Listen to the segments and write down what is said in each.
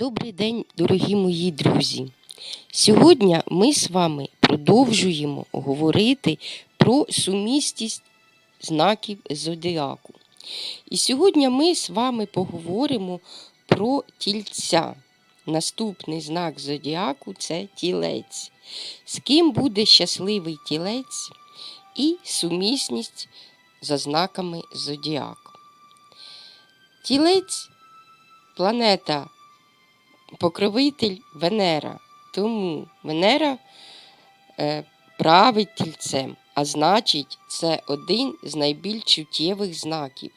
Добрий день, дорогі мої друзі. Сьогодні ми з вами продовжуємо говорити про сумісність знаків зодіаку. І сьогодні ми з вами поговоримо про тільця. Наступний знак зодіаку це тілець. З ким буде щасливий тілець і сумісність за знаками зодіаку. Тілець планета покровитель Венера. Тому Венера е, править тільцем, а значить, це один з найбільш чуттєвих знаків.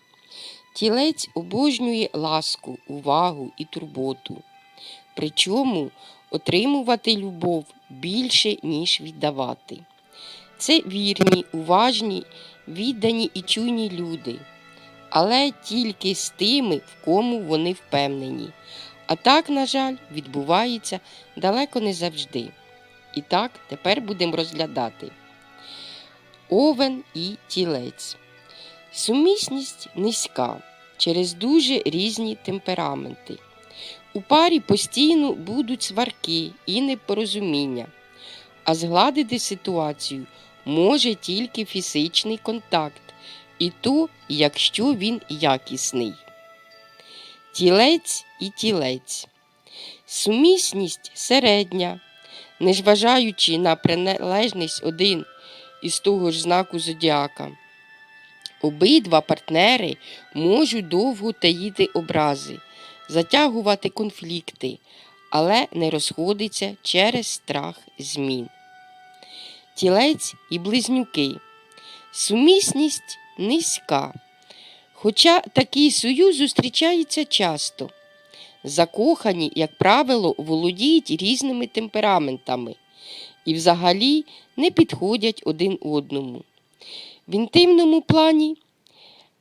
Тілець обожнює ласку, увагу і турботу. Причому отримувати любов більше, ніж віддавати. Це вірні, уважні, віддані і чуйні люди, але тільки з тими, в кому вони впевнені. А так, на жаль, відбувається далеко не завжди. І так, тепер будемо розглядати овен і тілець. Сумісність низька через дуже різні темпераменти. У парі постійно будуть сварки і непорозуміння, а згладити ситуацію може тільки фізичний контакт, і то, якщо він якісний тілець і тілець. Сумісність середня, незважаючи на приналежність один із того ж знаку зодіака. Обидва партнери можуть довго таїти образи, затягувати конфлікти, але не розходиться через страх змін. Тілець і близнюки. Сумісність низька. Хоча такий союз зустрічається часто. Закохані, як правило, володіють різними темпераментами і взагалі не підходять один одному. В інтимному плані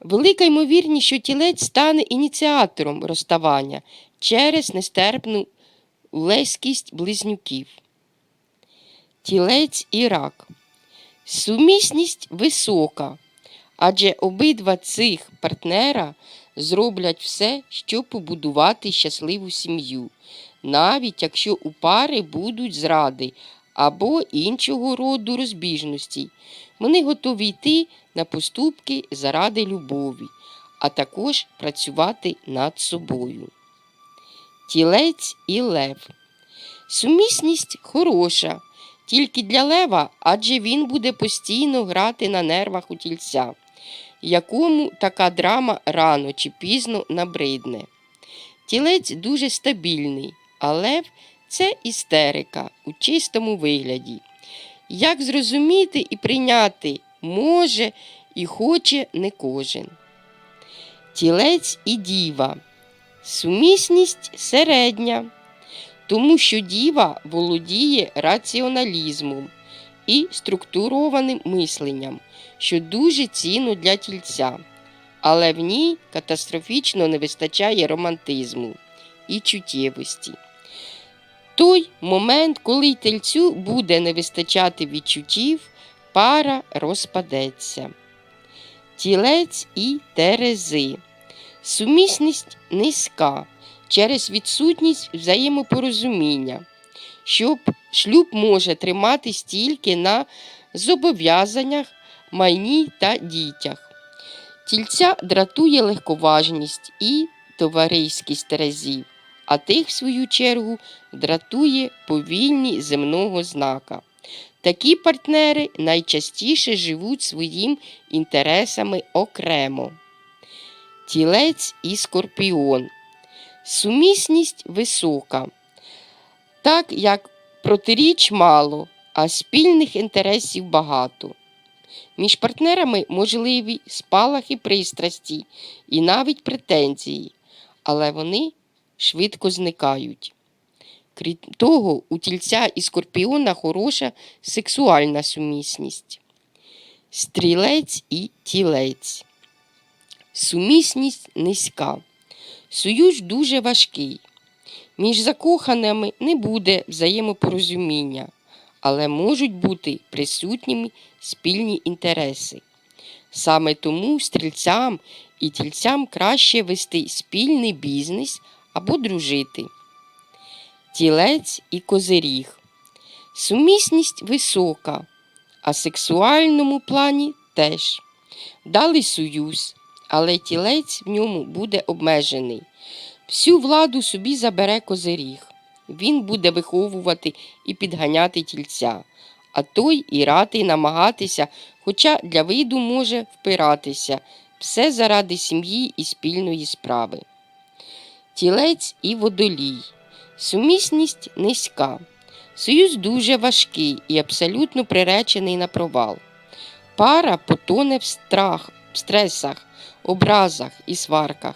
велика ймовірність, що тілець стане ініціатором розставання через нестерпну леськість близнюків. Тілець і рак. Сумісність висока адже обидва цих партнера зроблять все, щоб побудувати щасливу сім'ю, навіть якщо у пари будуть зради або іншого роду розбіжності. Вони готові йти на поступки заради любові, а також працювати над собою. Тілець і лев. Сумісність хороша, тільки для лева, адже він буде постійно грати на нервах у тільця якому така драма рано чи пізно набридне. Тілець дуже стабільний, а лев це істерика у чистому вигляді. Як зрозуміти і прийняти може і хоче не кожен. Тілець і діва. Сумісність середня, тому що діва володіє раціоналізмом і структурованим мисленням, що дуже цінно для тільця, але в ній катастрофічно не вистачає романтизму і чуттєвості. Той момент, коли тельцю буде не вистачати відчуттів, пара розпадеться. Тілець і терези. Сумісність низька через відсутність взаємопорозуміння, щоб шлюб може триматись тільки на зобов'язаннях майні та дітях. Тільця дратує легковажність і товариськість терезів, а тих, в свою чергу, дратує повільні земного знака. Такі партнери найчастіше живуть своїм інтересами окремо. Тілець і скорпіон. Сумісність висока. Так як протиріч мало, а спільних інтересів багато. Між партнерами можливі спалахи пристрасті і навіть претензії, але вони швидко зникають. Крім того, у тільця і скорпіона хороша сексуальна сумісність. Стрілець і тілець. Сумісність низька. Союз дуже важкий. Між закоханими не буде взаємопорозуміння але можуть бути присутніми спільні інтереси. Саме тому стрільцям і тільцям краще вести спільний бізнес або дружити. тілець і козиріг. Сумісність висока, а сексуальному плані теж. Дали союз, але тілець в ньому буде обмежений. Всю владу собі забере козиріг. Він буде виховувати і підганяти тільця, а той і рати намагатися, хоча для виду може впиратися, все заради сім'ї і спільної справи. Тілець і водолій. Сумісність низька. Союз дуже важкий і абсолютно приречений на провал. Пара потоне в страх, в стресах, образах і сварках.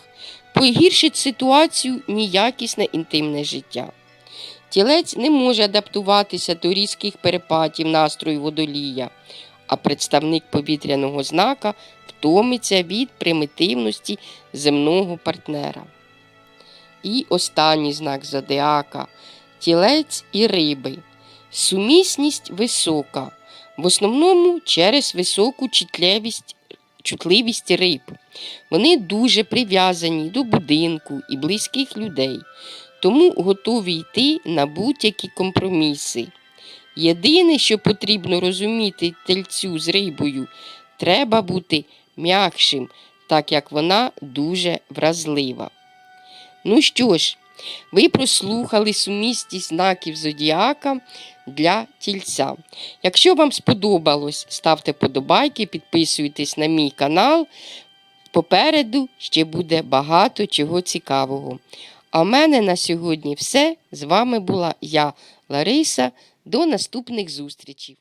Погіршить ситуацію ніякісне інтимне життя. Тілець не може адаптуватися до різких перепадів настрою водолія, а представник повітряного знака втомиться від примітивності земного партнера. І останній знак зодіака тілець і риби. Сумісність висока, в основному через високу чутливість, чутливість риб. Вони дуже прив'язані до будинку і близьких людей, тому готові йти на будь-які компроміси. Єдине, що потрібно розуміти тельцю з рибою, треба бути м'якшим, так як вона дуже вразлива. Ну що ж, ви прослухали сумісність знаків зодіака для тільця. Якщо вам сподобалось, ставте подобайки, підписуйтесь на мій канал. Попереду ще буде багато чого цікавого. А в мене на сьогодні все. З вами була я, Лариса. До наступних зустрічей.